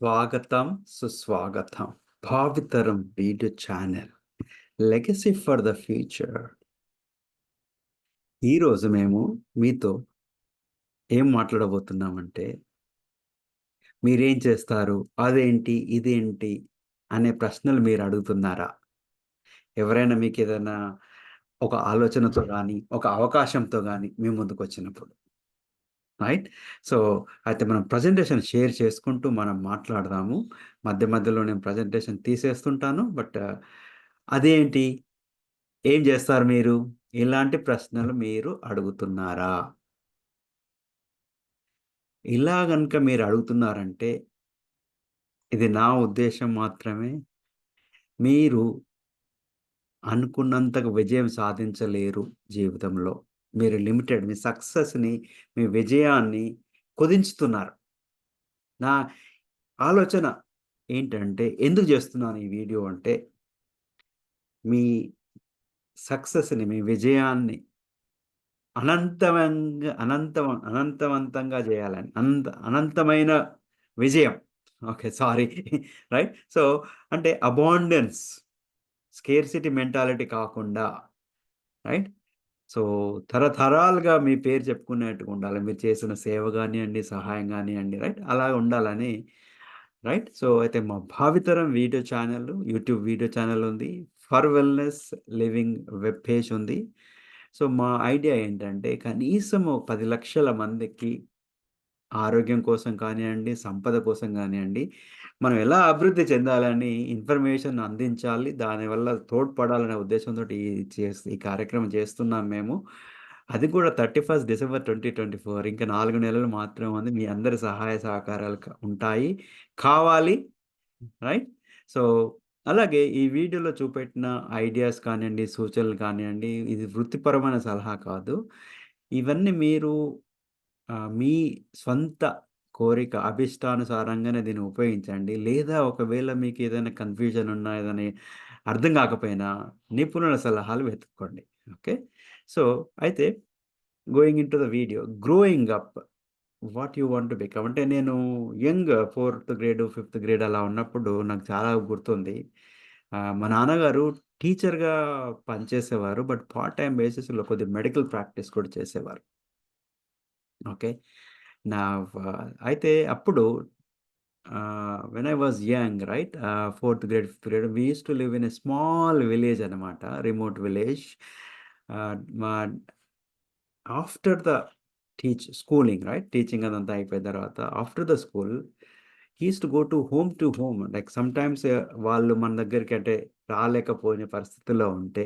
స్వాగతం, సుస్వాగతం. Bhavitaram video channel. Legacy for the future. ఈరోజు మేము మీతో ఏం మాట్లాడబోతున్నామంటే మీరేం చేస్తారు? అదేంటి? ఇదేంటి? అనే ప్రశ్నలు మీరు అడుగుతున్నారా? ఎవరైనా మీకు ఏదైనా ఒక ఆలోచనతో కానీ ఒక అవకాశంతో కానీ మీ ముందుకొచ్చినప్పుడు. రైట్? సో, అయితే మనం ప్రజెంటేషన్ షేర్ చేసుకుంటూ మనం మాట్లాడదాము. మధ్య మధ్యలో నేను ప్రజెంటేషన్ తీసేస్తుంటాను. బట్ అదేంటి? ఏం చేస్తారు మీరు? ఇలాంటి ప్రశ్నలు మీరు అడుగుతున్నారా? ఇలా కనుక మీరు అడుగుతున్నారంటే ఇది నా ఉద్దేశం మాత్రమే. మీరు అనుకున్నంతగా విజయం సాధించలేరు జీవితంలో. మీరు లిమిటెడ్. మీ సక్సెస్‌ని, మీ విజయాన్ని కుదించుతున్నారు. నా ఆలోచన ఏంటంటే ఎందుకు చేస్తున్నాను ఈ వీడియో అంటే మీ సక్సెస్‌ని, మీ విజయాన్ని అనంతమంగా అనంతం అనంతవంతంగా చేయాలని అనంత అనంతమైన విజయం. ఓకే. సారీ. రైట్? సో, అంటే అబాండెన్స్. స్కేర్సిటీ మెంటాలిటీ కాకుండా రైట్? సో, తరతరాలుగా మీ పేరు చెప్పుకునేట్టుగా ఉండాలి. మీరు చేసిన సేవ కానివ్వండి సహాయం కానివ్వండి రైట్? అలా ఉండాలని రైట్? సో, అయితే మా Bhavitaram video channel, YouTube video channel ఉంది. For wellness living web page ఉంది. సో, మా ఐడియా ఏంటంటే కనీసము 10,00,000 మందికి ఆరోగ్యం కోసం కానివ్వండి సంపద కోసం కానివ్వండి మనం ఎలా అభివృద్ధి చెందాలని ఇన్ఫర్మేషన్ అందించాలి. దానివల్ల తోడ్పడాలనే ఉద్దేశంతోటి ఈ చేస్ ఈ కార్యక్రమం చేస్తున్నాం మేము. అది కూడా 31 డిసెంబర్ 2024 ఇంకా నాలుగు నెలలు మాత్రం ఉంది. మీ అందరి సహాయ సహకారాలు ఉంటాయి. కావాలి. రైట్? సో, అలాగే ఈ వీడియోలో చూపెట్టిన ఐడియాస్ కానివ్వండి సూచనలు కానివ్వండి ఇది వృత్తిపరమైన సలహా కాదు. ఇవన్నీ మీరు మీ స్వంత కోరిక అభిష్టానుసారంగానే దీన్ని ఉపయోగించండి. లేదా ఒకవేళ మీకు ఏదైనా కన్‌ఫ్యూజన్ ఉన్నా, ఏదైనా అర్థం కాకపోయినా నిపుణుల సలహాలు వెతుక్కోండి. ఓకే. సో, అయితే going into the video. Growing up what you want to become అంటే నేను young fourth grade, fifth grade అలా ఉన్నప్పుడు నాకు చాలా గుర్తుంది. మా నాన్నగారు టీచర్‌గా పనిచేసేవారు. బట్ పార్ట్ టైం బేసిస్‌లో కొద్దిగా మెడికల్ ప్రాక్టీస్ కూడా చేసేవారు. ఓకే. నా వ అయితే అప్పుడు ఆహ్, when I was young right ah, fourth grade, fifth grade we used to live in a small village అనమాట రిమోట్ విలేజ్. ఆహ్, మా after the teach schooling right? Teaching అదంతా అయిపోయిన తర్వాత after the school he used to go to home to home. Like sometimes వాళ్ళు మన దగ్గరికి అంటే రాలేకపోయిన పరిస్థితుల్లో ఉంటే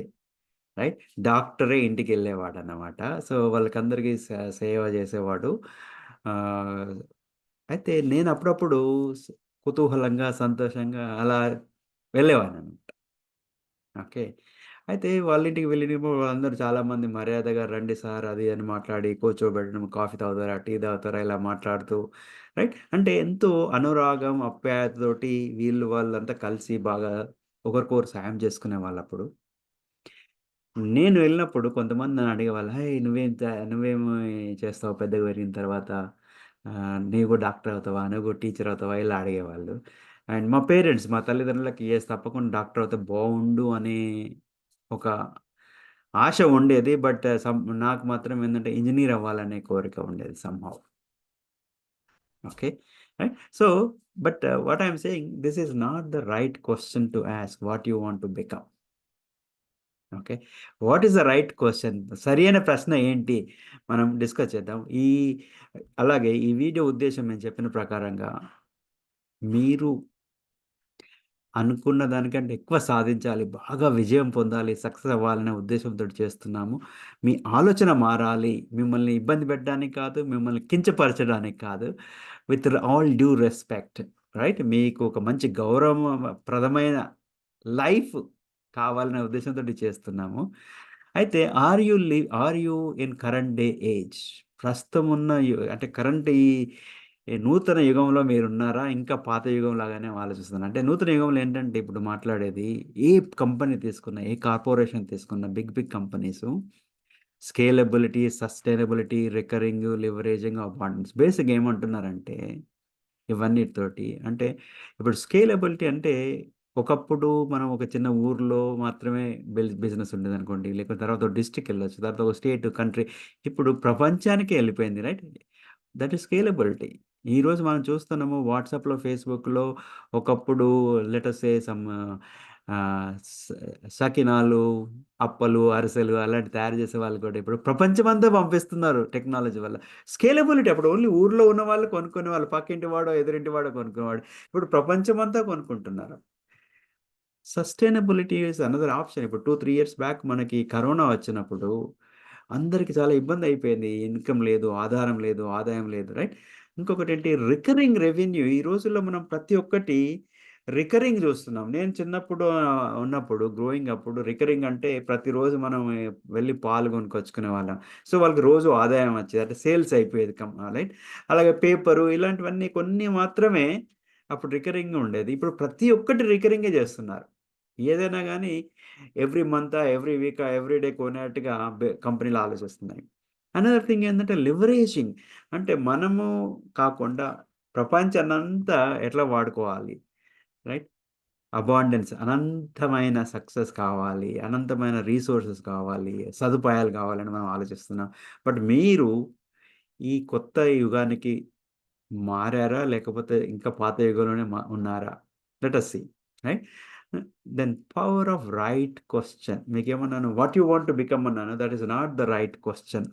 రైట్? డాక్టరే ఇంటికి వెళ్ళేవాడు అన్నమాట సో, వాళ్ళకందరికీ సేవ చేసేవాడు. అయితే నేను అప్పుడప్పుడు కుతూహలంగా, సంతోషంగా అలా వెళ్ళేవాడిని అనమాట ఓకే. అయితే వాళ్ళ ఇంటికి వెళ్ళినప్పుడు వాళ్ళందరూ చాలామంది మర్యాదగా రండి సార్ అది అని మాట్లాడి కూర్చోబెట్టడం, కాఫీ తాగుతారా? టీ తాగుతారా? ఇలా మాట్లాడుతూ రైట్? అంటే ఎంతో అనురాగం, అప్యాయతతోటి వీళ్ళు వాళ్ళంతా కలిసి బాగా ఒకరికొకరు సాయం చేసుకునే వాళ్ళు అప్పుడు నేను వెళ్ళినప్పుడు కొంతమంది నన్ను అడిగేవాళ్ళు. హే నువ్వేం త నువ్వేమి చేస్తావు పెద్దగా పెరిగిన తర్వాత? ఆహ్, నీవు కూడా డాక్టర్ అవుతావా? నువ్వు కూడా టీచర్ అవుతావా?" ఇలా అడిగేవాళ్ళు. అండ్ మా పేరెంట్స్ మా తల్లిదండ్రులకి యెస్ తప్పకుండా డాక్టర్ అవుతే బాగుండు అనే ఒక ఆశ ఉండేది. బట్ సమ్ నాకు మాత్రం ఏంటంటే ఇంజనీర్ అవ్వాలనే కోరిక ఉండేది somehow. Okay. Right? So, but what I saying this is not the right question to ask what you want to become. Okay. What is the right question సరైన ప్రశ్న ఏంటి? మనం డిస్కస్ చేద్దాం. ఈ అలాగే ఈ వీడియో ఉద్దేశం నేను చెప్పిన ప్రకారంగా మీరు అనుకున్న దానికంటే ఎక్కువ సాధించాలి. బాగా విజయం పొందాలి. సక్సెస్ అవ్వాలనే ఉద్దేశంతోటి చేస్తున్నాము. మీ ఆలోచన మారాలి. మిమ్మల్ని ఇబ్బంది పెట్టడానికి కాదు. మిమ్మల్ని కించపరచడానికి కాదు. With all due respect right? మీకు ఒక మంచి గౌరవప్రదమైన లైఫ్ కావాలనే ఉద్దేశంతోటి చేస్తున్నాము. అయితే are you live are you in current day age? ప్రస్తుతం ఉన్న యు అంటే కరెంట్ ఈ నూతన యుగంలో మీరున్నారా? ఇంకా పాత యుగం లాగానే ఆలోచిస్తున్నారు అంటే నూతన యుగంలో ఏంటంటే ఇప్పుడు మాట్లాడేది ఏ కంపెనీ తీసుకున్న ఏ కార్పొరేషన్ తీసుకున్న big big companies scalability, sustainability, recurring, leveraging apartments basic ఏమంటున్నారంటే ఇవన్నిటితోటి. అంటే ఇప్పుడు స్కేలబిలిటీ అంటే ఒకప్పుడు మనం ఒక చిన్న ఊర్లో మాత్రమే బిజినెస్ బిజినెస్ ఉండేదనుకోండి. లేకపోతే తర్వాత ఒక డిస్ట్రిక్ట్ వెళ్ళొచ్చు తర్వాత ఒక స్టేట్, కంట్రీ ఇప్పుడు ప్రపంచానికి వెళ్ళిపోయింది రైట్? That is scalability. ఈరోజు మనం చూస్తున్నాము వాట్సాప్‌లో, ఫేస్‌బుక్‌లో ఒకప్పుడు లెటర్సే uh, సమ్ సకినాలు, అప్పలు, అరిసెలు అలాంటి తయారు చేసే వాళ్ళు కూడా ఇప్పుడు ప్రపంచమంతా పంపిస్తున్నారు టెక్నాలజీ వల్ల. స్కేలబిలిటీ అప్పుడు ఓన్లీ ఊర్లో కొనుక్కునే వాళ్ళు పక్కింటి వాడో, ఎదురింటి వాడో కొనుక్కునేవాడు. ఇప్పుడు ప్రపంచమంతా కొనుక్కుంటున్నారు. Sustainability is another option. ఇప్పుడు 2, 3 ఇయర్స్ బ్యాక్ మనకి కరోనా వచ్చినప్పుడు అందరికి చాలా ఇబ్బంది అయిపోయింది ఇన్‌కమ్ లేదు, ఆధారం లేదు, ఆదాయం లేదు రైట్? ఇంకొకటేంటి రికరింగ్ రెవెన్యూ ఈ రోజుల్లో మనం ప్రతి ఒక్కటి రికరింగ్ చూస్తున్నాం. నేను చిన్నప్పుడు ఉన్నప్పుడు గ్రోయింగ్ అప్పుడు రికరింగ్ అంటే ప్రతిరోజు మనం వెళ్ళి పాలు కొనుక్కొచ్చుకునేవాళ్ళం. సో, వాళ్ళకి రోజు ఆదాయం వచ్చేది. అంటే సేల్స్ అయిపోయేది రైట్? అలాగే పేపరు ఇలాంటివన్నీ కొన్ని మాత్రమే అప్పుడు రికరింగ్ ఉండేది. ఇప్పుడు ప్రతి ఒక్కటి రికరింగే చేస్తున్నారు. ఏదైనా కానీ every month every week every day కొనేట్టుగా కంపెనీలు ఆలోచిస్తున్నాయి. అనదర్ థింగ్ ఏంటంటే లివరేజింగ్ అంటే మనము కాకుండా ప్రపంచాన్నంతా ఎట్లా వాడుకోవాలి రైట్? అబాండెన్స్ అనంతమైన సక్సెస్ కావాలి. అనంతమైన రీసోర్సెస్ కావాలి. సదుపాయాలు కావాలని మనం ఆలోచిస్తున్నాం. బట్ మీరు ఈ కొత్త యుగానికి మారారా? లేకపోతే ఇంకా పాత యుగంలోనే మా ఉన్నారా? Let us see right? Then power of right question మీకేమన్నాను what you want to become అన్నాను. That is not the right question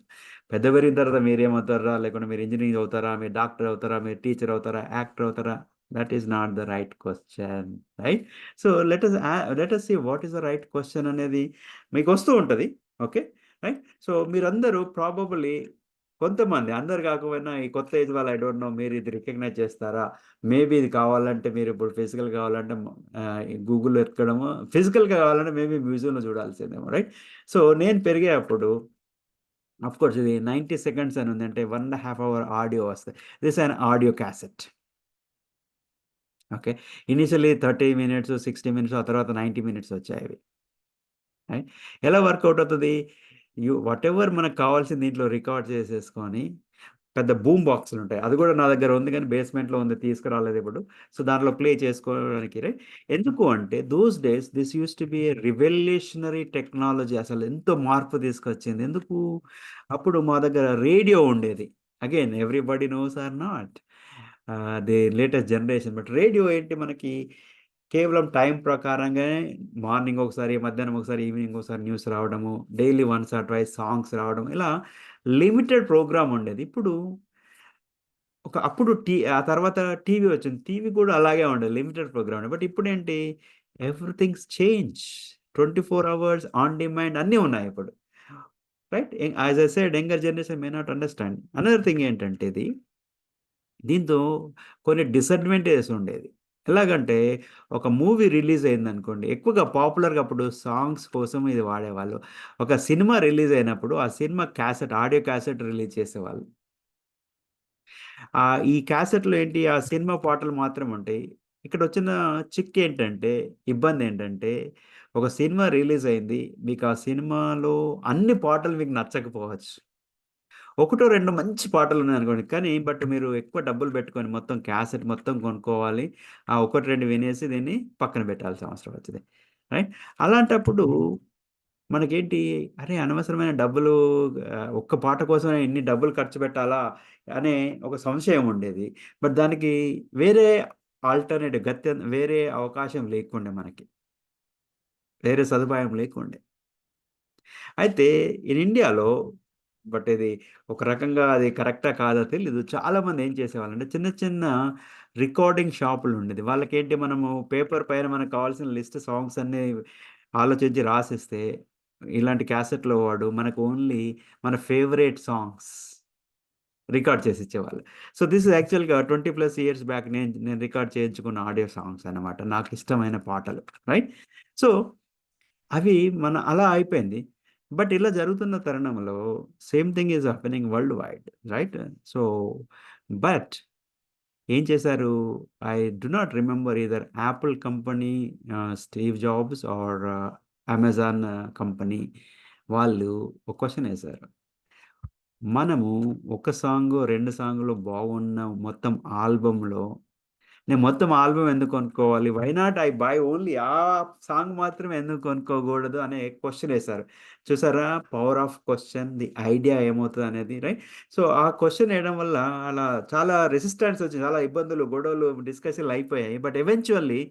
పెద్ద పెరిగిన తర్వాత మీరేమవుతారా? లేకుంటే మీరు ఇంజనీరింగ్ అవుతారా? మీరు డాక్టర్ అవుతారా? మీరు టీచర్ అవుతారా? యాక్టర్ అవుతారా? That is not the right question right? So, let us let see what is the right question అనేది మీకు వస్తూ ఉంటుంది ఓకే. రైట్? సో, మీరందరూ ప్రాబబ్లీ కొంతమంది అందరు కాకపోయినా ఈ కొత్త ఏజ్ వాళ్ళు ఐ డోంట్ నో మీరు ఇది రికగ్నైజ్ చేస్తారా? మేబీ ఇది కావాలంటే మీరు ఇప్పుడు ఫిజికల్ కావాలంటే గూగుల్‌లో ఎత్తుకడము ఫిజికల్‌గా కావాలంటే మేబీ మ్యూజియంలో చూడాల్సిందేమో రైట్? సో, నేను పెరిగే అప్పుడు ఆఫ్‌కోర్స్ ఇది 90 సెకండ్స్ అని ఉంది. అంటే 1 ½ అవర్ ఆడియో వస్తాయి. This an audio cassette. Okay. Initially thirty minutes, 60 minutes ఆ తర్వాత 90 మినిట్స్ వచ్చాయి ఎలా వర్కౌట్ అవుతుంది యు వాటెవర్ మనకు కావాల్సింది దీంట్లో రికార్డ్ చేసేసుకొని పెద్ద బూమ్ బాక్సులుంటాయి. అది కూడా నా దగ్గర ఉంది కానీ బేస్‌మెంట్‌లో ఉంది తీసుకురాలేదు ఇప్పుడు సో, దాంట్లో ప్లే చేసుకోవడానికి రే ఎందుకు అంటే those days this use to be a revolutionary technology అసలు ఎంతో మార్పు తీసుకొచ్చింది. ఎందుకు? అప్పుడు మా దగ్గర రేడియో ఉండేది. Again everybody knows are not the latest generation. But radio ఏంటి మనకి కేవలం టైం ప్రకారంగానే మార్నింగ్ ఒకసారి, మధ్యాహ్నం ఒకసారి, ఈవినింగ్ ఒకసారి న్యూస్ రావడము, daily once or twice songs రావడం ఇలా లిమిటెడ్ ప్రోగ్రామ్ ఉండేది. ఇప్పుడు ఒక అప్పుడు టీ ఆ తర్వాత టీవీ వచ్చింది. టీవీ కూడా అలాగే ఉండేది. Limited programme. బట్ ఇప్పుడు ఏంటి everythings change. 24 hours on demand అన్నీ ఉన్నాయి ఇప్పుడు. Right? As I said younger generation may not understand. Another thing ఏంటంటే ఇది దీంతో కొన్ని డిసడ్వాంటేజెస్ ఉండేది. ఎలాగంటే ఒక మూవీ రిలీజ్ అయిందనుకోండి ఎక్కువగా పాపులర్‌గా అప్పుడు సాంగ్స్ కోసం ఇది వాడేవాళ్ళు. ఒక సినిమా రిలీజ్ అయినప్పుడు ఆ cinema cassette audio cassette release చేసేవాళ్ళు. ఈ క్యాసెట్‌లో ఏంటి ఆ సినిమా పాటలు మాత్రం ఉంటాయి. ఇక్కడ వచ్చిన చిక్ ఏంటంటే ఇబ్బంది ఏంటంటే ఒక సినిమా రిలీజ్ అయింది. మీకు ఆ సినిమాలో అన్ని పాటలు మీకు నచ్చకపోవచ్చు. ఒకటో, రెండు మంచి పాటలు ఉన్నాయి అనుకోండి కానీ బట్ మీరు ఎక్కువ డబ్బులు పెట్టుకొని మొత్తం క్యాసెట్ మొత్తం కొనుక్కోవాలి. ఆ 1, 2 వినేసి దీన్ని పక్కన పెట్టాల్సిన అవసరం వచ్చింది. రైట్? అలాంటప్పుడు మనకేంటి అరే! అనవసరమైన డబ్బులు ఒక్క పాట కోసమే ఎన్ని డబ్బులు ఖర్చు పెట్టాలా? అనే ఒక సంశయం ఉండేది. బట్ దానికి వేరే ఆల్టర్‌నేటివ్ గత్య వేరే అవకాశం లేకుండే మనకి. వేరే సదుపాయం లేకుండే. అయితే ఇన్ ఇండియాలో బట్ ఇది ఒక రకంగా అది కరెక్టా కాదో తెలీదు. చాలామంది ఏం చేసేవాళ్ళంటే చిన్న చిన్న రికార్డింగ్ షాపులు ఉండేది వాళ్ళకేంటి మనము పేపర్ పైన మనకు కావాల్సిన లిస్ట్ సాంగ్స్ అన్నీ ఆలోచించి రాసిస్తే, ఇలాంటి క్యాసెట్‌లో వాడు మనకు ఓన్లీ మన ఫేవరెట్ సాంగ్స్ రికార్డ్ చేసి ఇచ్చేవాళ్ళు సో, దిస్ యాక్చువల్‌గా 20 ప్లస్ ఇయర్స్ బ్యాక్ నేను నేను రికార్డ్ చేయించుకున్న ఆడియో సాంగ్స్ అన్నమాట. నాకిష్టమైన పాటలు. రైట్? సో, అవి మన అలా అయిపోయింది. బట్ ఇలా జరుగుతున్న తరుణంలో same thing is happening worldwide. Right? So, but ఏం చేశారు? I do not remember either Apple company Steve Jobs or Amazon company వాళ్ళు ఒక క్వశ్చన్ వేశారు మనము ఒక సాంగ్ రెండు సాంగులో బాగున్న మొత్తం ఆల్బంలో నేను మొత్తం ఆల్బమ్ ఎందుకు కొనుక్కోవాలి? Why not I buy only ఆ సాంగ్ మాత్రమే ఎందుకు కొనుక్కోకూడదు అనే క్వశ్చన్ వేశారు చూసారా? Power of question the idea ఏమవుతదనేది right? So, ఆ క్వశ్చన్ వేయడం వల్ల అలా చాలా రెసిస్టెన్స్ వచ్చింది. చాలా ఇబ్బందులు, గొడవలు, డిస్కషన్‌లు అయిపోయాయి. బట్ ఎవెన్చువల్లీ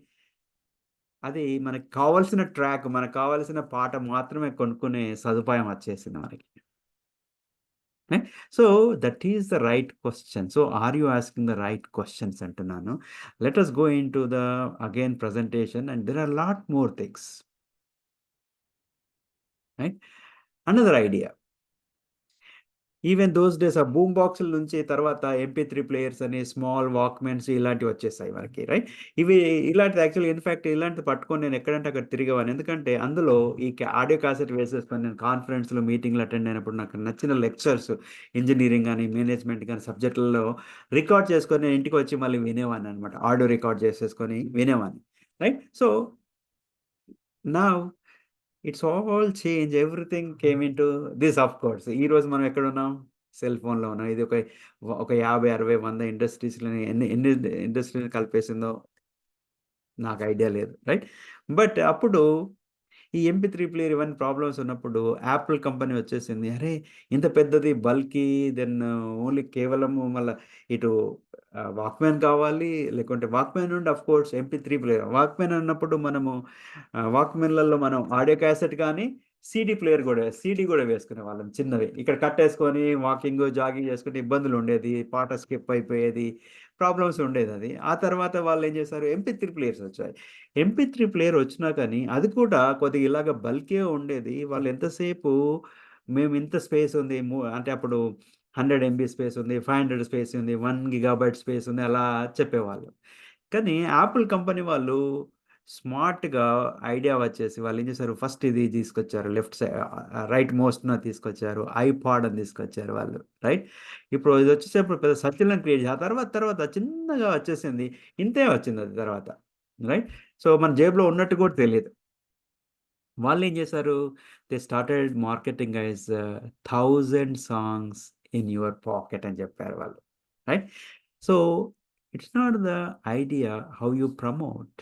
అది మనకు కావాల్సిన ట్రాక్, మనకు కావాల్సిన పాట మాత్రమే కొనుక్కునే సదుపాయం వచ్చేసింది మనకి. So that is the right question. So are you asking the right questions, Antonano? Let us go into the again presentation and there are a lot more things. Right? Another idea. Even those days ఆ boom బాక్సుల నుంచి తర్వాత MP three players అని, small walkmans ఇలాంటివి వచ్చేసాయి మనకి right? ఇవి ఇలాంటిది యాక్చువల్‌గా ఇన్‌ఫాక్ట్ ఇలాంటిది పట్టుకొని నేను ఎక్కడంటే అక్కడ తిరిగేవాను ఎందుకంటే అందులో ఈ ఆడియో క్యాసెట్ వేసేసుకొని నేను కాన్ఫరెన్స్‌లు, మీటింగ్‌లు అటెండ్ అయినప్పుడు నాకు నచ్చిన లెక్చర్స్ ఇంజనీరింగ్ కానీ మేనేజ్మెంట్ కానీ సబ్జెక్టులలో రికార్డ్ చేసుకొని ఇంటికి వచ్చి మళ్ళీ అనమాట ఆడియో రికార్డ్ చేసేసుకొని వినేవాన్ని రైట్? సో నా it's all change everything came into this of course. ఈరోజు మనం ఎక్కడున్నాం? సెల్ ఫోన్‌లో ఉన్నాం. ఇది ఒక ఒక 50, 60, 100 ఇండస్ట్రీస్‌లని ఎన్ని ఎన్ని ఇండస్ట్రీస్‌ని కలిపేసిందో నాకు ఐడియా లేదు. రైట్? బట్ అప్పుడు ఈ ఎంపీ త్రీ ప్లేయర్ ఇవన్నీ ప్రాబ్లమ్స్ ఉన్నప్పుడు యాపిల్ కంపెనీ వచ్చేసింది. అరే! ఇంత పెద్దది బల్కీ దెన్ ఓన్లీ కేవలము మళ్ళీ ఇటు వాక్మెన్ వాక్‌మ్యాన్ కావాలి. లేకుంటే వాక్‌మ్యాన్ నుండి of course MP three player. Walkman అన్నప్పుడు మనము వాక్‌మెన్‌లలో మనం ఆడియో క్యాసెట్ కానీ, సీడీ ప్లేయర్ కూడా సీడీ వేసుకునే వాళ్ళం చిన్నవి. ఇక్కడ కట్టేసుకొని వాకింగ్, జాగింగ్ చేసుకుంటే ఇబ్బందులుండేది. పాట స్కిప్ అయిపోయేది. ప్రాబ్లమ్స్ ఉండేది అది ఆ తర్వాత వాళ్ళు ఏం చేశారు? ఎంపీ3 ప్లేయర్స్ వచ్చాయి. ఎంపీ త్రీ ప్లేయర్ వచ్చినా కానీ అది కూడా కొద్దిగా ఇలాగ బల్కే ఉండేది. వాళ్ళు ఎంతసేపు మేము ఇంత స్పేస్ ఉంది. అంటే అప్పుడు 100 ఎంబీ స్పేస్ ఉంది. 500 స్పేస్ ఉంది. వన్ గిగాబైట్ స్పేస్ ఉంది. అలా చెప్పేవాళ్ళు. కానీ యాపిల్ కంపెనీ వాళ్ళు స్మార్ట్‌గా ఐడియా వచ్చేసి వాళ్ళు ఏం చేశారు? ఫస్ట్ ఇది తీసుకొచ్చారు. లెఫ్ట్ సైడ్ రైట్ మోస్ట్‌న తీసుకొచ్చారు. ఐపాడ్ అని తీసుకొచ్చారు వాళ్ళు. రైట్? ఇప్పుడు ఇది వచ్చేసేప్పుడు పెద్ద సంచలనం క్రియేట్ చేసి ఆ తర్వాత తర్వాత చిన్నగా వచ్చేసింది. ఇంతే వచ్చింది అది తర్వాత. రైట్? సో, మన జేబులో ఉన్నట్టు కూడా తెలియదు వాళ్ళు ఏం చేశారు? They started marketing as thousand songs in your pocket అని చెప్పారు వాళ్ళు. Right? So, it's not the idea how you promote.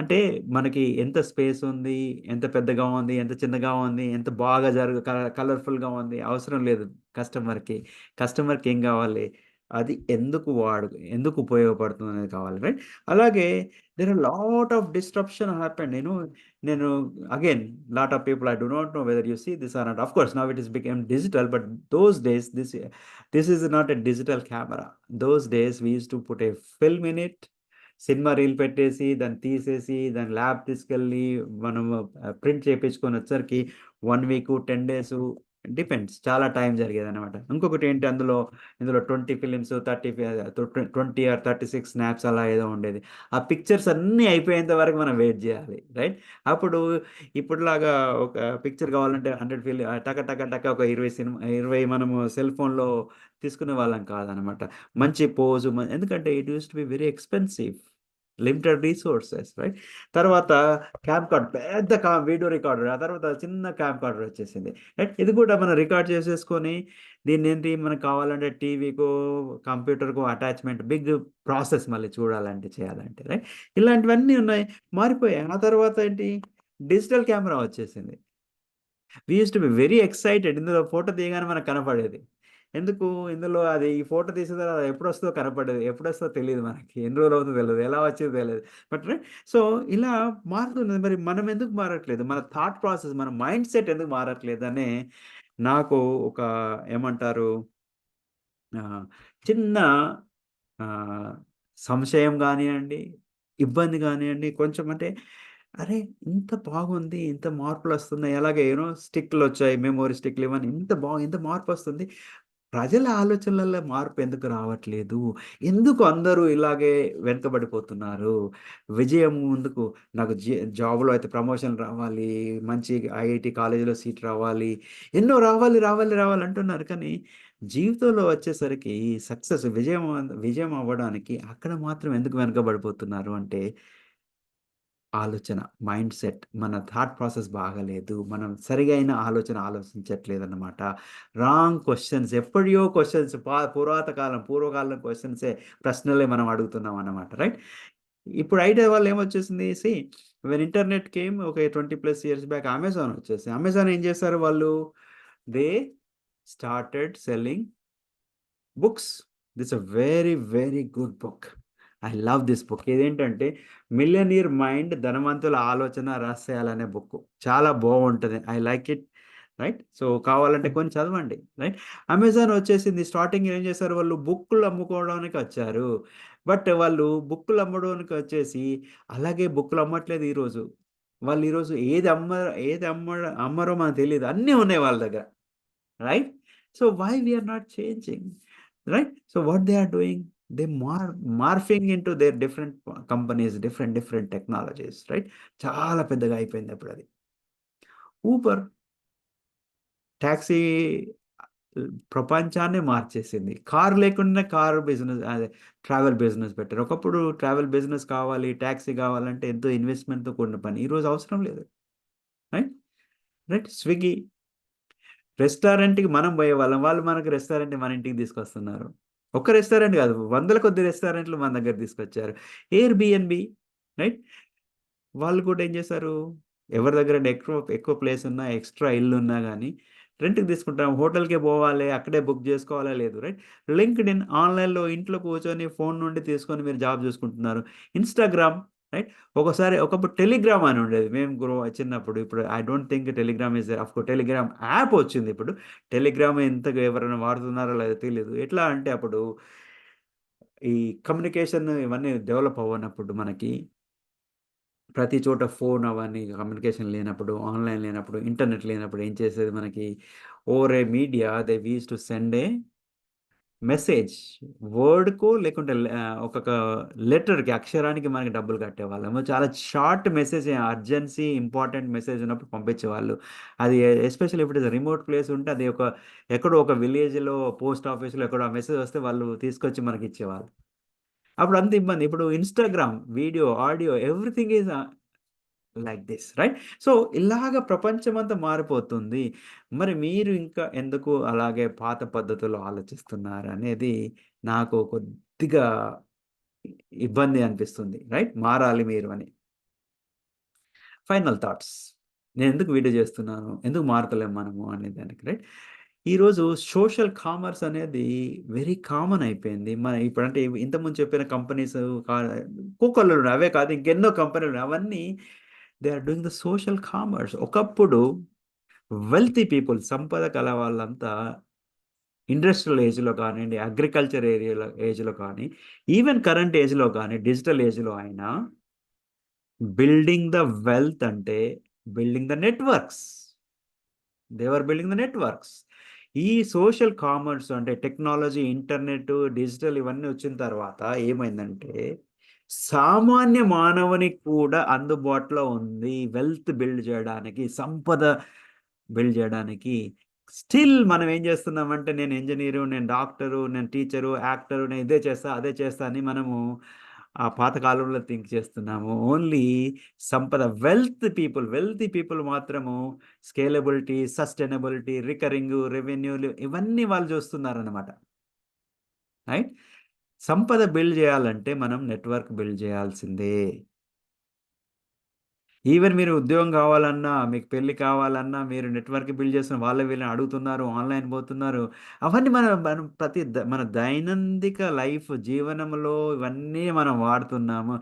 అంటే మనకి ఎంత స్పేస్ ఉంది? ఎంత పెద్దగా ఉంది? ఎంత చిన్నగా ఉంది? ఎంత బాగా జరుగు క కలర్‌ఫుల్‌గా ఉంది? అవసరం లేదు కస్టమర్‌కి. కస్టమర్‌కి ఏం కావాలి? అది ఎందుకు వాడు ఎందుకు ఉపయోగపడుతుంది అనేది కావాలి. రైట్? అలాగే there are lot of disruption happened. నేను నేను again lot of people I do not know whether you see this or not. Of course now it is became digital but those days this this is not a digital camera. Those days we used to put a film in it. Cinema reel పెట్టేసి, దాన్ని తీసేసి, దాన్ని lab తీసుకెళ్ళి మనము print చేపించుకొని వచ్చేసరికి one week ten days depends. చాలా time జరిగేదనమాట. ఇంకొకటి ఏంటి అందులో ఇందులో twenty films thirty twenty or thirty six snaps అలా ఏదో ఉండేది. ఆ పిక్చర్స్ అన్నీ అయిపోయేంత వరకు మనం వెయిట్ చేయాలి రైట్? అప్పుడు ఇప్పుడులాగా ఒక పిక్చర్ కావాలంటే 100 ఫిల్ టక టక టక ఒక 20 సినిమా 20 మనము సెల్ ఫోన్‌లో తీసుకునే వాళ్ళం కాదనమాట. మంచి పోజు ఎందుకంటే it use to be very expensive. Limited resources right? తర్వాత క్యామ్ కార్డ్ పెద్ద కా వీడియో రికార్డర్. ఆ తర్వాత చిన్న క్యామ్ కార్డర్ వచ్చేసింది. రైట్? ఇది కూడా మనం రికార్డ్ చేసేసుకొని దీన్ని ఏంటి మనకు కావాలంటే టీవీకో, కంప్యూటర్‌కో అటాచ్‌మెంట్ బిగ్ ప్రాసెస్ మళ్ళీ చూడాలంటే, చేయాలంటే రైట్? ఇలాంటివన్నీ ఉన్నాయి. మారిపోయాయి. ఆ తర్వాత ఏంటి? డిజిటల్ కెమెరా వచ్చేసింది. We use to be very excited. ఇందులో ఫోటో తీయగానే మనకు కనపడేది. ఎందుకు? ఇందులో అది ఈ ఫోటో తీసిన తర్వాత ఎప్పుడొస్తదో కనపడేది. వస్తుందో తెలియదు మనకి. ఎన్ని రోజులు అవుతుందో తెలియదు ఎలా వచ్చేదో తెలియదు బట్ సో, ఇలా మారుతుంది మరి మనం ఎందుకు మారట్లేదు? మన థాట్ ప్రాసెస్, మన మైండ్ సెట్ ఎందుకు మారట్లేదు అనే నాకు ఒక ఏమంటారు? చిన్న సంశయం కానివ్వండి ఇబ్బంది కానివ్వండి కొంచెం అంటే అరే! ఇంత బాగుంది. ఇంత మార్పులు వస్తున్నాయి అలాగే యూ స్టిక్లు వచ్చాయి మెమోరీ స్టిక్‌లు ఇవన్నీ ఇంత బాగు ఇంత మార్పు వస్తుంది ప్రజల ఆలోచనలలో మార్పు ఎందుకు రావట్లేదు? ఎందుకు అందరూ ఇలాగే వెనకబడిపోతున్నారు? విజయం ముందుకు నాకు జాబ్‌లో అయితే ప్రమోషన్ రావాలి. మంచి ఐఐటి కాలేజీలో సీట్ రావాలి. ఎన్నో రావాలి, రావాలి, రావాలి అంటున్నారు. కానీ జీవితంలో వచ్చేసరికి సక్సెస్ విజయం విజయం అవ్వడానికి అక్కడ మాత్రం ఎందుకు వెనకబడిపోతున్నారు అంటే ఆలోచన, మైండ్ సెట్ మన థాట్ ప్రాసెస్ బాగాలేదు. మనం సరిగైన ఆలోచన ఆలోచించట్లేదన్నమాట. రాంగ్ క్వశ్చన్స్ ఎప్పటియో క్వశ్చన్స్ పురాతకాలం కాలం పూర్వకాలం క్వశ్చన్సే ప్రశ్నలే మనం అడుగుతున్నాం అన్నమాట. రైట్? ఇప్పుడు ఐడియా వాళ్ళు ఏమొచ్చేసింది సి వెన్ ఇంటర్నెట్ కేమ్ ఒక 20 ప్లస్ ఇయర్స్ బ్యాక్ అమెజాన్ వచ్చేసి అమెజాన్ ఏం చేశారు వాళ్ళు? They started selling books. That's a very very good book. I love this book. ఇదేంటంటే 'మిలియనీర్ మైండ్ ధనవంతుల ఆలోచన రహస్యాలనే' బుక్కు. చాలా బావుంటది. I like it. Right? So, కావాలంటే కొని చదవండి. రైట్? అమెజాన్ వచ్చేసింది. స్టార్టింగ్‌లో ఏం చేశారు వాళ్ళు బుక్కులు అమ్ముకోవడానికి వచ్చారు. బట్ వాళ్ళు బుక్కులు అమ్మడానికి వచ్చేసి అలాగే బుక్కులు అమ్మట్లేదు ఈరోజు. వాళ్ళు ఈరోజు ఏది అమ్మ ఏది అమ్మ అమ్మరో మనకు తెలీదు. అన్నీ ఉన్నాయి వాళ్ళ దగ్గర. Right? So, why we are not changing? Right? So, what they are doing? They mor morphing into their different companies, different different technologies. Right? చాలా పెద్దగా అయిపోయింది అప్పుడు అది ఊబర్ ట్యాక్సీ ప్రపంచాన్నే మార్చేసింది. కారు లేకుండా కారు బిజినెస్ అదే ట్రావెల్ బిజినెస్ పెట్టారు. ఒకప్పుడు ట్రావెల్ బిజినెస్ కావాలి, టాక్సీ కావాలంటే ఎంతో ఇన్వెస్ట్‌మెంట్‌తో కూడిన పని. ఈరోజు అవసరం లేదు. రైట్? రైట్? స్విగ్గీ రెస్టారెంట్‌కి మనం పోయేవాళ్ళం. వాళ్ళు మనకు రెస్టారెంట్ మన ఇంటికి తీసుకొస్తున్నారు. ఒక్క రెస్టారెంట్ కాదు. వందల కొద్ది రెస్టారెంట్‌లు మన దగ్గర తీసుకొచ్చారు. Airbnb right? వాళ్ళు కూడా ఏం చేశారు? ఎవరి దగ్గర ఎక్కువ ఎక్కువ ప్లేస్ ఉన్నా, ఎక్స్‌ట్రా ఇల్లు ఉన్నా కానీ రెంట్‌కి తీసుకుంటాం. హోటల్‌కే పోవాలి, అక్కడే బుక్ చేసుకోవాలా లేదు. రైట్? లింక్డ్ ఇన్ ఆన్‌లైన్‌లో ఇంట్లో కూర్చొని ఫోన్ నుండి తీసుకొని మీరు జాబ్ చూసుకుంటున్నారు. Instagram right? ఒకసారి ఒకప్పుడు టెలిగ్రామ్ అని ఉండేది. మేము గ్రో చిన్నప్పుడు. ఇప్పుడు I don't think Telegram is of course Telegram app వచ్చింది ఇప్పుడు. టెలిగ్రామ్ ఎంతగా ఎవరైనా వాడుతున్నారో లేదో తెలియదు ఎట్లా అంటే అప్పుడు ఈ కమ్యూనికేషన్ ఇవన్నీ డెవలప్ అవ్వనప్పుడు మనకి ప్రతి చోట ఫోన్ అవన్నీ కమ్యూనికేషన్ లేనప్పుడు, ఆన్‌లైన్ లేనప్పుడు, ఇంటర్నెట్ లేనప్పుడు ఏం చేసేది మనకి over a media they was to send a message వర్డ్‌కో లేకుంటే ఒక్కొక్క లెటర్‌కి అక్షరానికి మనకి డబ్బులు కట్టేవాళ్ళము. చాలా short message urgency important message ఉన్నప్పుడు పంపించేవాళ్ళు. అది ఎస్పెషల్లీ ఇప్పుడు రిమోట్ ప్లేస్ ఉంటే అది ఒక ఎక్కడో ఒక విలేజ్‌లో పోస్ట్ ఆఫీస్‌లో ఎక్కడో ఆ మెసేజ్ వస్తే వాళ్ళు తీసుకొచ్చి మనకి ఇచ్చేవాళ్ళు అప్పుడు అంత ఇబ్బంది. ఇప్పుడు Instagram video, audio everything is like this right? So, ఇలాగ ప్రపంచం అంతా మారిపోతుంది. మరి మీరు ఇంకా ఎందుకు అలాగే పాత పద్ధతులు ఆలోచిస్తున్నారు అనేది నాకు కొద్దిగా ఇబ్బంది అనిపిస్తుంది. రైట్? మారాలి మీరు అని. Final thoughts. నేనెందుకు వీడియో చేస్తున్నాను? ఎందుకు మారతలేము మనము అనే దానికి రైట్? ఈరోజు సోషల్ కామర్స్ అనేది వెరీ కామన్ అయిపోయింది. మన ఇప్పుడంటే ఇంతకుముందు చెప్పిన కంపెనీస్ కా కోకోలలు అవే కాదు ఇంకెన్నో కంపెనీలు అవన్నీ they are doing the social commerce. ఒకప్పుడు వెల్తీ పీపుల్ సంపద కల వాళ్ళంతా ఇండస్ట్రియల్ ఏజ్‌లో కానివ్వండి అగ్రికల్చర్ ఏరియాలో ఏజ్‌లో కానీ, ఈవెన్ కరెంట్ ఏజ్‌లో కానీ, డిజిటల్ ఏజ్‌లో అయినా బిల్డింగ్ ద వెల్త్ అంటే building the networks. They're building the networks. ఈ సోషల్ కామర్స్ అంటే టెక్నాలజీ, ఇంటర్నెట్, డిజిటల్ ఇవన్నీ వచ్చిన తర్వాత ఏమైందంటే సామాన్య మానవునికి కూడా అందుబాటులో ఉంది. వెల్త్ బిల్డ్ చేయడానికి, సంపద బిల్డ్ చేయడానికి. స్టిల్ మనం ఏం చేస్తున్నామంటే నేను ఇంజనీరు నేను డాక్టరు, నేను టీచరు, యాక్టరు నేను ఇదే చేస్తా, అదే చేస్తా అని మనము ఆ పాతకాలంలో థింక్ చేస్తున్నాము. ఓన్లీ సంపద వెల్త్ పీపుల్, వెల్తీ పీపుల్ మాత్రము స్కేలబిలిటీ, సస్టైనబిలిటీ, రికరింగు, రెవెన్యూలు ఇవన్నీ వాళ్ళు చూస్తున్నారన్నమాట రైట్? సంపద బిల్డ్ చేయాలంటే మనం నెట్వర్క్ బిల్డ్ చేయాల్సిందే. ఈవెన్ మీరు ఉద్యోగం కావాలన్నా, మీకు పెళ్ళి కావాలన్నా మీరు నెట్వర్క్ బిల్డ్ చేస్తున్న వాళ్ళని వీళ్ళని అడుగుతున్నారు, ఆన్‌లైన్ పోతున్నారు. అవన్నీ మనం మనం ప్రతి ద మన దైనందిక లైఫ్ జీవనంలో ఇవన్నీ మనం వాడుతున్నాము.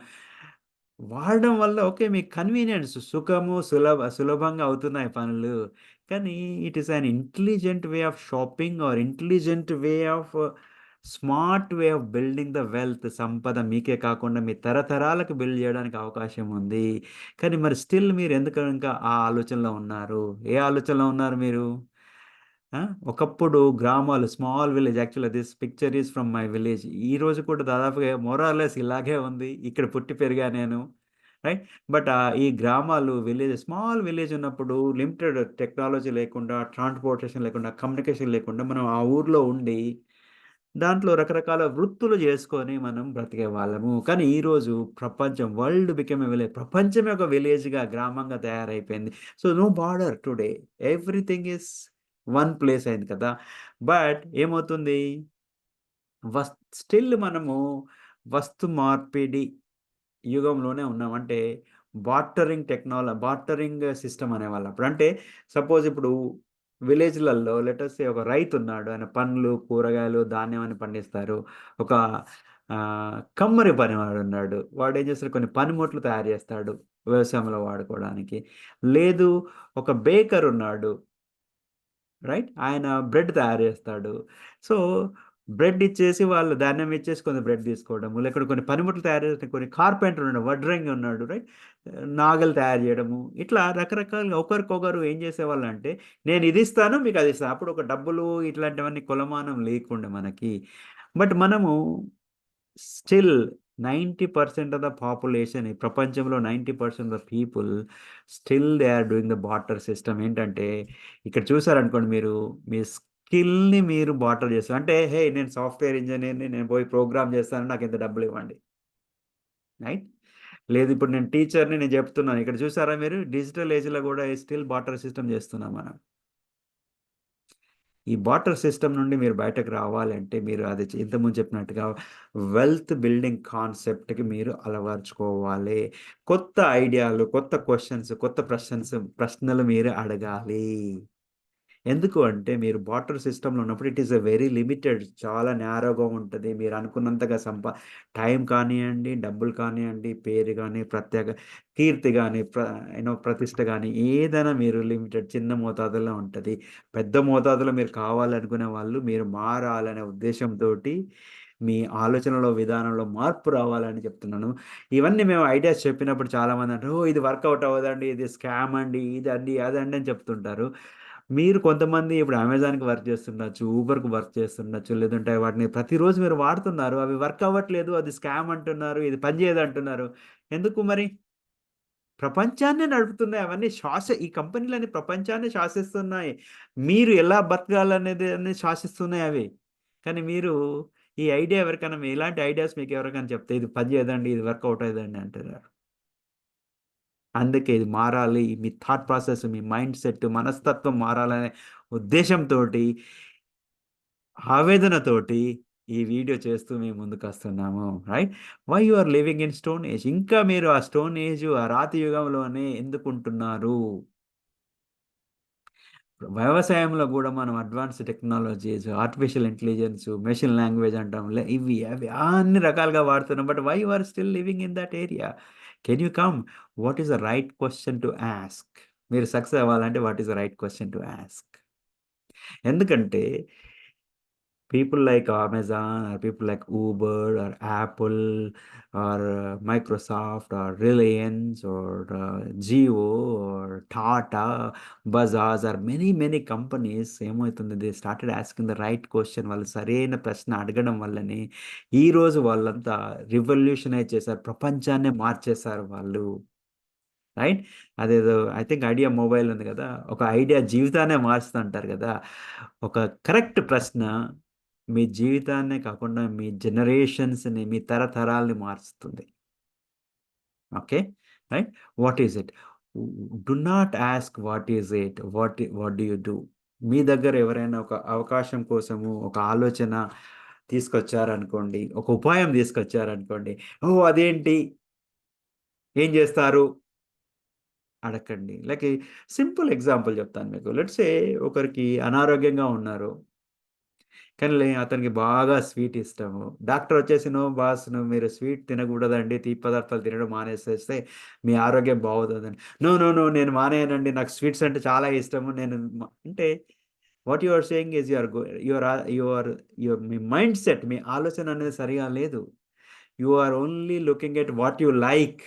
వాడడం వల్ల ఓకే. మీకు కన్వీనియన్స్ సుఖము, సులభ సులభంగా అవుతున్నాయి పనులు. కానీ it is an intelligent way of shopping or intelligent way of smart way of building the wealth సంపద మీకే కాకుండా మీ తరతరాలకు బిల్డ్ చేయడానికి అవకాశం ఉంది. కానీ మరి స్టిల్ మీరు ఎందుకు ఇంకా ఆ ఆలోచనలో ఉన్నారు? ఏ ఆలోచనలో ఉన్నారు మీరు? ఒకప్పుడు గ్రామాలు small village actually this picture is from my village. ఈరోజు కూడా దాదాపుగా మొరాలెస్ ఇలాగే ఉంది. ఇక్కడ పుట్టి పెరిగా నేను. రైట్? బట్ ఈ గ్రామాలు విలేజ్ స్మాల్ విలేజ్ ఉన్నప్పుడు లిమిటెడ్ టెక్నాలజీ లేకుండా, ట్రాన్స్‌పోర్టేషన్ లేకుండా, కమ్యూనికేషన్ లేకుండా మనం ఆ ఊర్లో ఉండి దాంట్లో రకరకాల వృత్తులు చేసుకొని మనం బ్రతికే వాళ్ళము. కానీ ఈరోజు ప్రపంచం వరల్డ్ బికెమ్ ఏ విలేజ్. ప్రపంచమే ఒక విలేజ్‌గా, గ్రామంగా తయారైపోయింది. So, no border today. Everything is one place అయింది కదా! బట్ ఏమవుతుంది? వస్ స్టిల్ మనము వస్తు మార్పిడి యుగంలోనే ఉన్నామంటే బార్టరింగ్ టెక్నాలజీ బార్టరింగ్ సిస్టమ్ అనేవాళ్ళు అప్పుడు. అంటే సపోజ్ ఇప్పుడు విలేజ్‌లలో లెటర్స్ ఒక రైతు ఉన్నాడు ఆయన పండ్లు, కూరగాయలు, ధాన్యం అని పండిస్తారు. ఒక కమ్మని పనివాడు ఉన్నాడు వాడు ఏం చేస్తాడు కొన్ని పనిముట్లు తయారు చేస్తాడు వ్యవసాయంలో వాడుకోవడానికి. లేదు ఒక బేకర్ ఉన్నాడు. రైట్? ఆయన బ్రెడ్ తయారు చేస్తాడు. సో, బ్రెడ్ ఇచ్చేసి వాళ్ళు ధాన్యం ఇచ్చేసి కొంత బ్రెడ్ తీసుకోవడము. లేకపోతే కొన్ని పనిముట్లు తయారు చేసే కొన్ని కార్పెంటర్ ఉన్నాడు. వడ్రంగి ఉన్నాడు. రైట్? నాగలు తయారు చేయడము. ఇట్లా రకరకాలుగా ఒకరికొకరు ఏం చేసేవాళ్ళు అంటే నేను ఇది ఇస్తాను. మీకు అది ఇస్తాను. అప్పుడు ఒక డబ్బులు ఇట్లాంటివన్నీ కొలమానం లేకుండే మనకి. బట్ మనము స్టిల్ 90% ఆఫ్ ద పాపులేషన్ ఈ ప్రపంచంలో 90% of the people still they are doing the barter system. ఏంటంటే ఇక్కడ చూసారనుకోండి మీరు మీ స్కిల్‌ని మీరు బార్టర్ చేస్తారు. అంటే హే! నేను సాఫ్ట్‌వేర్ ఇంజనీర్ని నేను పోయి ప్రోగ్రామ్ చేస్తాను. నాకు ఇంత డబ్బులు ఇవ్వండి. రైట్? లేదు ఇప్పుడు నేను టీచర్‌ని నేను చెప్తున్నాను. ఇక్కడ చూసారా మీరు డిజిటల్ ఏజ్‌లో కూడా స్టిల్ బాటర్ సిస్టమ్ చేస్తున్నాం మనం. ఈ బాటర్ సిస్టమ్ నుండి మీరు బయటకు రావాలంటే మీరు అది ఇంతకుముందు చెప్పినట్టుగా వెల్త్ బిల్డింగ్ కాన్సెప్ట్‌కి మీరు అలవర్చుకోవాలి కొత్త ఐడియాలు, కొత్త క్వశ్చన్స్ కొత్త ప్రశ్న ప్రశ్నలు మీరు అడగాలి. ఎందుకు అంటే మీరు బార్టర్ సిస్టంలో ఉన్నప్పుడు it is a very limited. చాలా నేరోగా ఉంటుంది మీరు అనుకున్నంతగా సంపా టైం కానివ్వండి డబ్బులు కానివ్వండి పేరు కానీ ప్రత్యేక కీర్తి కానీ ప్ర ఏమో ప్రతిష్ట కానీ ఏదైనా మీరు లిమిటెడ్ చిన్న మోతాదులో ఉంటుంది పెద్ద మోతాదులో మీరు కావాలనుకునే వాళ్ళు మీరు మారాలనే ఉద్దేశంతో మీ ఆలోచనలో విధానంలో మార్పు రావాలని చెప్తున్నాను. ఇవన్నీ మేము ఐడియాస్ చెప్పినప్పుడు చాలామంది అంటారు. ఓ ఇది వర్కౌట్ అవ్వదండి. ఇది స్కామ్ అండి. ఇది అండి అదండి అని చెప్తుంటారు. మీరు కొంతమంది ఇప్పుడు అమెజాన్‌కి వర్క్ చేస్తుండొచ్చు. ఊబర్‌కి వర్క్ చేస్తుండొచ్చు. లేదంటే వాటిని ప్రతిరోజు మీరు వాడుతున్నారు. అవి వర్క్ అవ్వట్లేదు. అది స్కామ్ అంటున్నారు. ఇది పనిచేయదు అంటున్నారు ఎందుకు మరి? ప్రపంచాన్నే నడుపుతున్నాయి. అవన్నీ శ్వాస ఈ కంపెనీలన్నీ ప్రపంచాన్ని శాసిస్తున్నాయి. మీరు ఎలా బతకాలనేది అనేది శాసిస్తున్నాయి అవి. కానీ మీరు ఈ ఐడియా ఎవరికైనా ఇలాంటి ఐడియాస్ మీకు ఎవరికైనా చెప్తే ఇది పని చేయదండి ఇది వర్కౌట్ అయ్యదండి అంటున్నారు. అందుకే ఇది మారాలి. మీ థాట్ ప్రాసెస్, మీ మైండ్ సెట్, మనస్తత్వం మారాలనే ఉద్దేశంతోటి ఆవేదనతోటి ఈ వీడియో చేస్తూ మేము ముందుకు వస్తున్నాము right? Why you are living in stone age. ఇంకా మీరు ఆ స్టోన్ ఏజ్, ఆ రాతి యుగంలోనే ఎందుకుంటున్నారు? వ్యవసాయంలో కూడా మనం advance technologies, artificial intelligence, machine language అంటాం. ఇవి, అవి అన్ని రకాలుగా వాడుతున్నాం. But why you are still living in that area? Can you come? What is the right question to ask? మీరు సక్సెస్ అవ్వాలంటే what is the right question to ask? ఎందుకంటే people like Amazon or people like Uber or Apple or Microsoft Microsoft or Reliance or uh, Jio or Tata, Bajaj or many many companies ఏమవుతుంది they started asking the right question వాళ్ళు సరైన ప్రశ్న అడగడం వల్లనే ఈరోజు వాళ్ళంతా revolutionise చేశారు. ప్రపంచాన్నే మార్చేశారు వాళ్ళు. రైట్? అదేదో ఐ థింక్ ఐడియా మొబైల్ ఉంది కదా! ఒక ఐడియా జీవితాన్నే అంటారు కదా! ఒక కరెక్ట్ ప్రశ్న మీ జీవితాన్నే కాకుండా మీ జనరేషన్స్‌ని, మీ తరతరాల్ని మారుస్తుంది. Okay. Right? What is it? Do not ask what is it? What what do you do? మీ దగ్గర ఎవరైనా ఒక అవకాశం కోసము ఒక ఆలోచన తీసుకొచ్చారనుకోండి. ఒక ఉపాయం తీసుకొచ్చారనుకోండి. ఓ అదేంటి? ఏం చేస్తారు? అడగండి. లైక్ సింపుల్ ఎగ్జాంపుల్ చెప్తాను మీకు. లెట్స్ ఒకరికి అనారోగ్యంగా ఉన్నారు. కానీ అతనికి బాగా స్వీట్ ఇష్టము. డాక్టర్ వచ్చేసి నో బాస్ నువ్వు మీరు స్వీట్ తినకూడదండి. తీపి పదార్థాలు తినడం మానేసేస్తే మీ ఆరోగ్యం బాగవుతదని. నో, నో, నో నేను మానేయనండి. నాకు స్వీట్స్ అంటే చాలా ఇష్టము. నేను అంటే what you are saying is you are go your are are your me mindset మీ ఆలోచన అనేది సరిగా లేదు. You are only looking at what you like.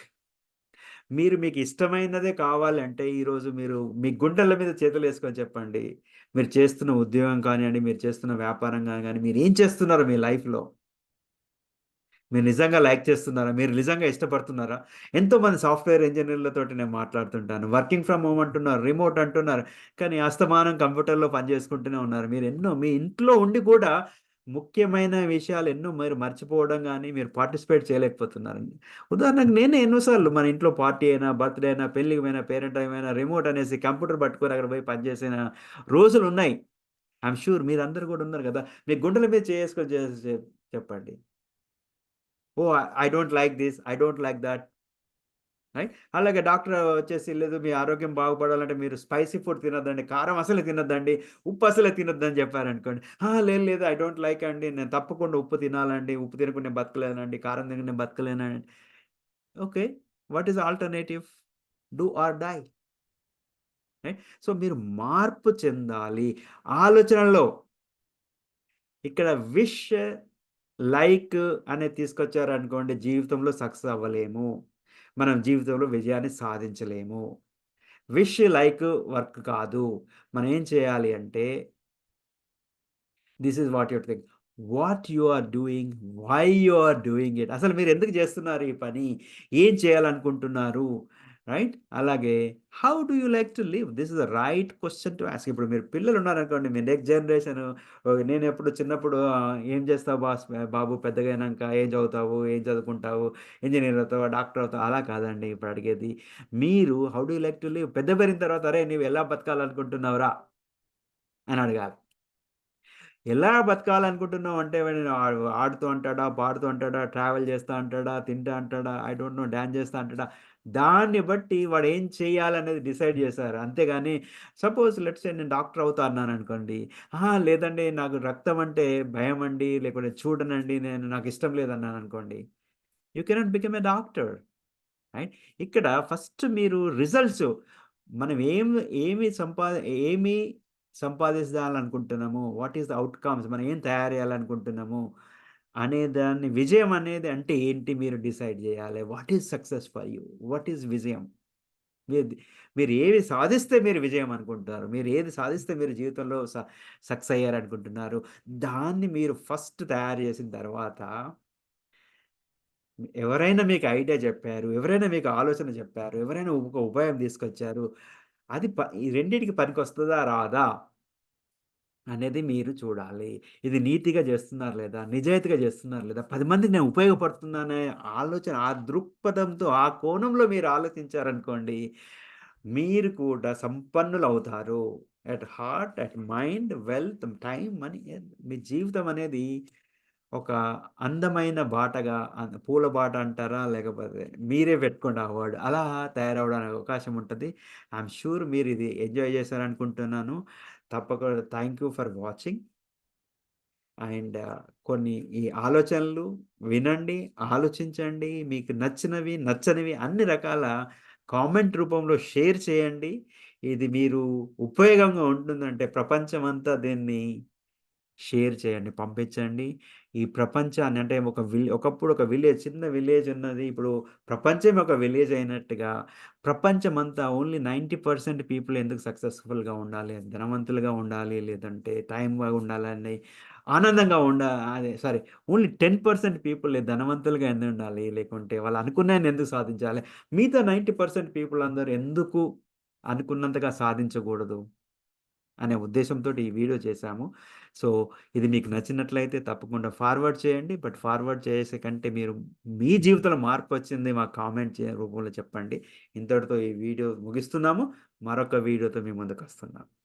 మీరు మీకు ఇష్టమైనదే కావాలంటే ఈరోజు మీరు మీ గుండెల మీద చేతులు వేసుకొని చెప్పండి. మీరు చేస్తున్న ఉద్యోగం కానివ్వండి మీరు చేస్తున్న వ్యాపారం కానీ మీరు ఏం చేస్తున్నారు మీ లైఫ్‌లో? మీరు నిజంగా లైక్ చేస్తున్నారా? మీరు నిజంగా ఇష్టపడుతున్నారా? ఎంతోమంది సాఫ్ట్‌వేర్ ఇంజినీర్‌లతోటి నేను మాట్లాడుతుంటాను. వర్కింగ్ ఫ్రమ్ హోమ్ అంటున్నారు. రిమోట్ అంటున్నారు. కానీ అస్తమానం కంప్యూటర్‌లో పని చేసుకుంటూనే ఉన్నారు. మీరు ఎన్నో మీ ఇంట్లో ఉండి కూడా ముఖ్యమైన విషయాలు ఎన్నో మీరు మర్చిపోవడం కానీ మీరు పార్టిసిపేట్ చేయలేకపోతున్నారండి. ఉదాహరణకు నేనే ఎన్నోసార్లు మన ఇంట్లో పార్టీ అయినా, బర్త్‌డే అయినా, పెళ్ళికి పోయినా, పేరెంట్ ఏమైనా రిమోట్ అనేసి కంప్యూటర్ పట్టుకొని అక్కడ పోయి పనిచేసిన రోజులున్నాయి. ఐయామ్ షూర్ మీరందరూ కూడా ఉన్నారు కదా మీ గుండెల మీద చేసుకొని చేసి చెప్పండి. ఓ I don't like this I don't like that right. అలాగే డాక్టర్ వచ్చేసి లేదు మీ ఆరోగ్యం బాగుపడాలంటే మీరు స్పైసీ ఫుడ్ తినొద్దండి. కారం అసలే తినొద్దండి. ఉప్పు అసలే తినొద్దని చెప్పారనుకోండి. లేదు లేదు ఐ డోంట్ లైక్ అండి. నేను తప్పకుండా ఉప్పు తినాలండి. ఉప్పు తినకుండా నేను బతకలేనండి. కారం తినకుండా నేను బతకలేనండి. Okay. What is alternative? Do or die. So, మీరు మార్పు చెందాలి. ఆలోచనల్లో ఇక్కడ విష్, లైక్ అనేది తీసుకొచ్చారనుకోండి జీవితంలో సక్సెస్ అవ్వలేము. మనం జీవితంలో విజయాన్ని సాధించలేము. విష్, లైక్ వర్క్ కాదు. మనం ఏం చేయాలి అంటే this is what your thing what you are doing? Why you are doing it? అసలు మీరు ఎందుకు చేస్తున్నారు ఈ పని? ఏం చేయాలనుకుంటున్నారు? రైట్. అలాగే how do you like to live? This is the right question to ask. ఇప్పుడు మీరు పిల్లలు ఉన్నారనుకోండి మీ నెక్స్ట్ జనరేషన్ నేను ఎప్పుడు చిన్నప్పుడు ఏం చేస్తావు బాస్ బాబు పెద్దగయినంక ఏం చదువుతావు? ఏం చదువుకుంటావు? ఇంజనీర్ అవుతావు డాక్టర్ అవుతావు అలా కాదండి ఇప్పుడు అడిగేది. మీరు how do you like to live? పెద్ద పెరిగిన తర్వాత అరే నువ్వు ఎలా బతకాలనుకుంటున్నావురా? అని అడగాలి. ఎలా బతకాలనుకుంటున్నావు అంటే ఆడుతూ అంటాడా? పాడుతూ అంటాడా? ట్రావెల్ చేస్తా అంటాడా? తింటా అంటాడా? ఐ డోంట్ నో డ్యాన్స్ చేస్తా అంటాడా? దాన్ని బట్టి వాడు ఏం చేయాలనేది డిసైడ్ చేశారు. అంతేగాని సపోజ్ లెట్స్ నేను డాక్టర్ అవుతా అన్నాననుకోండి. లేదండి నాకు రక్తం అంటే భయం అండి లేకుంటే చూడనండి. నేను నాకు ఇష్టం లేదన్నాను అనుకోండి you cannot become a doctor. Right. ఇక్కడ ఫస్ట్ మీరు రిజల్ట్స్ మనం ఏం ఏమి సంపా ఏమి సంపాదించాలనుకుంటున్నాము? వాట్ ఈస్ ద అవుట్కమ్స్ మనం ఏం తయారు చేయాలనుకుంటున్నాము? అనే దాన్ని విజయం అనేది అంటే ఏంటి మీరు డిసైడ్ చేయాలి. What is success for you? What is విజయం? మీది మీరు ఏవి సాధిస్తే మీరు విజయం అనుకుంటున్నారు మీరు ఏది సాధిస్తే మీరు జీవితంలో స సక్సెస్ అయ్యారనుకుంటున్నారు? దాన్ని మీరు ఫస్ట్ తయారు చేసిన తర్వాత ఎవరైనా మీకు ఐడియా చెప్పారు. ఎవరైనా మీకు ఆలోచన చెప్పారు. ఎవరైనా ఒక ఉపాయం తీసుకొచ్చారు. అది ప ఈ పనికి వస్తుందా రాదా? అనేది మీరు చూడాలి. ఇది నీతిగా చేస్తున్నారు లేదా? నిజాయితీగా చేస్తున్నారు లేదా? పది మందికి నేను ఉపయోగపడుతున్నాననే ఆలోచన, ఆ దృక్పథంతో, ఆ కోణంలో మీరు ఆలోచించారనుకోండి, మీరు కూడా సంపన్నులు అవుతారు at heart, at mind, wealth, time money మీ జీవితం అనేది ఒక అందమైన బాటగా పూల బాట అంటారా? లేకపోతే మీరే పెట్టుకోండి ఆ వర్డ్. అలా తయారవ్వడానికి అవకాశం ఉంటుంది ఐఎమ్ షూర్ మీరు ఇది ఎంజాయ్ చేశారనుకుంటున్నాను. తప్పకుండా thank you for watching. And కొన్ని ఈ ఆలోచనలు వినండి, ఆలోచించండి. మీకు నచ్చినవి, నచ్చనివి అన్ని రకాల కామెంట్ రూపంలో షేర్ చేయండి. ఇది మీరు ఉపయోగంగా ఉంటుందంటే ప్రపంచమంతా దీన్ని షేర్ చేయండి, పంపించండి. ఈ ప్రపంచాన్ని అంటే ఒక విల్ ఒకప్పుడు ఒక విలేజ్ చిన్న విలేజ్ ఉన్నది. ఇప్పుడు ప్రపంచం ఒక విలేజ్ అయినట్టుగా ప్రపంచం అంతా ఓన్లీ 90% పీపుల్ ఎందుకు సక్సెస్‌ఫుల్‌గా ఉండాలి, ధనవంతులుగా ఉండాలి, లేదంటే టైంగా ఉండాలని ఆనందంగా ఉండ అదే సారీ ఓన్లీ 10% పీపుల్ ధనవంతులుగా ఎందుకు ఉండాలి, లేకుంటే వాళ్ళు అనుకున్నాయని ఎందుకు సాధించాలి? మిగతా 90% పీపుల్ అందరూ ఎందుకు అనుకున్నంతగా సాధించకూడదు? అనే ఉద్దేశంతో ఈ వీడియో చేశాము. సో, ఇది మీకు నచ్చినట్లయితే తప్పకుండా ఫార్వర్డ్ చేయండి. బట్ ఫార్వర్డ్ చేసే కంటే మీరు మీ జీవితంలో మార్పు వచ్చింది మాకు కామెంట్ చే రూపంలో చెప్పండి. ఇంతటితో ఈ వీడియో ముగిస్తున్నాము. మరొక వీడియోతో మీ ముందుకొస్తున్నాను.